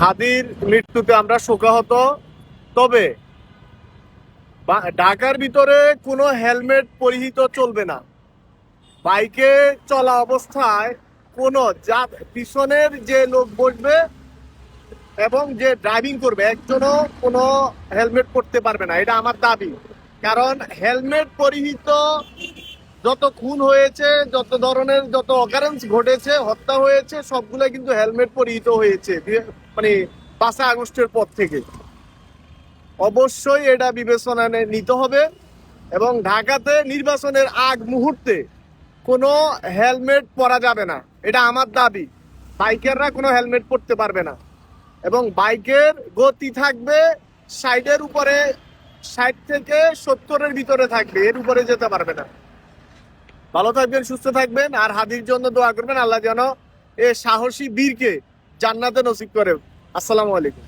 হাদির মৃত্যুতে আমরা শোকাহত। তবে ঢাকার ভিতরে কোনো হেলমেট পরিহিত চলবে না। বাইকে চলা অবস্থায় কোনো যা পিছনের যে লোক বসবে এবং যে ড্রাইভিং করবে, একজনও কোনো হেলমেট পরতে পারবে না। এটা আমার দাবি। কারণ হেলমেট পরিহিত যত খুন হয়েছে, যত ধরনের যত অকারেন্স ঘটেছে, হত্যা হয়েছে সবগুলো কিন্তু হেলমেট পরিহিত হয়েছে মানে পাঁচা আগস্টের পর থেকে। অবশ্যই এটা বিবেচনায় নিতে হবে এবং ঢাকাতে নির্বাচনের আগ মুহূর্তে কোনো হেলমেট পরা যাবে না। এটা আমার দাবি। বাইকাররা কোনো হেলমেট পরতে পারবে না। এবং বাইকের গতি থাকবে সাইডের উপরে, ষাট থেকে সত্তরের ভিতরে থাকবে, এর উপরে যেতে পারবে না। ভালো থাকবেন, সুস্থ থাকবেন আর হাদির জন্য দোয়া করবেন। আল্লাহ যেন এ সাহসী বীরকে জান্নাতে নসিব করে আসসালামু আলাইকুম।